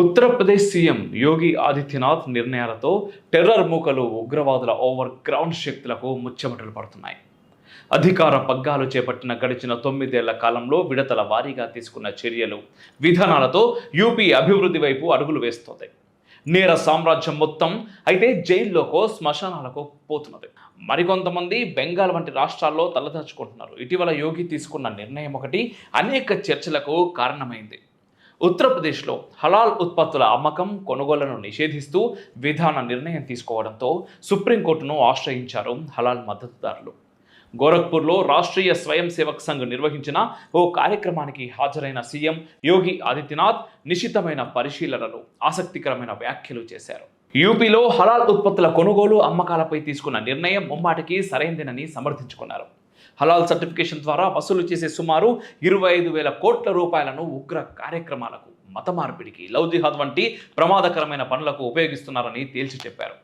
Uttar Pradesh CM Yogi Adityanath నిర్ణయాలతో terror మూకలు ఉగ్రవాదుల ఓవర్ గ్రౌండ్ శక్తులకు ముచ్చెమటలు పడుతున్నాయి. అధికార పగ్గాలు చేపట్టిన గడిచిన తొమ్మిదేళ్ళ కాలంలో విడతల వారీగా తీసుకున్న చర్యలు విధానాలతో యూపీ అభివృద్ధి వైపు అడుగులు వేస్తోంది. నేర సామ్రాజ్యం మొత్తం అయితే జైల్లోకో శ్మశానాలకో పోతున్నది. మరికొంతమంది బెంగాల్ వంటి రాష్ట్రాల్లో తలదాచుకుంటున్నారు. ఇటీవల యోగి తీసుకున్న నిర్ణయం ఒకటి అనేక చర్చలకు కారణమైంది. ఉత్తరప్రదేశ్లో హలాల్ ఉత్పత్తుల అమ్మకం కొనుగోళ్ళను నిషేధిస్తూ విధాన నిర్ణయం తీసుకోవడంతో సుప్రీంకోర్టును ఆశ్రయించారు హలాల్ మద్దతుదారులు. గోరఖ్పూర్లో రాష్ట్రీయ స్వయం సేవక్ సంఘ్ నిర్వహించిన ఓ కార్యక్రమానికి హాజరైన సీఎం యోగి ఆదిత్యనాథ్ నిశితమైన పరిశీలనలు ఆసక్తికరమైన వ్యాఖ్యలు చేశారు. యూపీలో హలాల్ ఉత్పత్తుల కొనుగోలు అమ్మకాలపై తీసుకున్న నిర్ణయం ముమ్మాటికి సరైందేనని సమర్థించుకున్నారు. హలాల్ సర్టిఫికేషన్ ద్వారా వసూలు చేసే సుమారు ఇరవై ఐదు వేల కోట్ల రూపాయలను ఉగ్ర కార్యక్రమాలకు మత మార్పిడికి లవ్ జిహాద్ వంటి ప్రమాదకరమైన పనులకు ఉపయోగిస్తున్నారని తేల్చి చెప్పారు.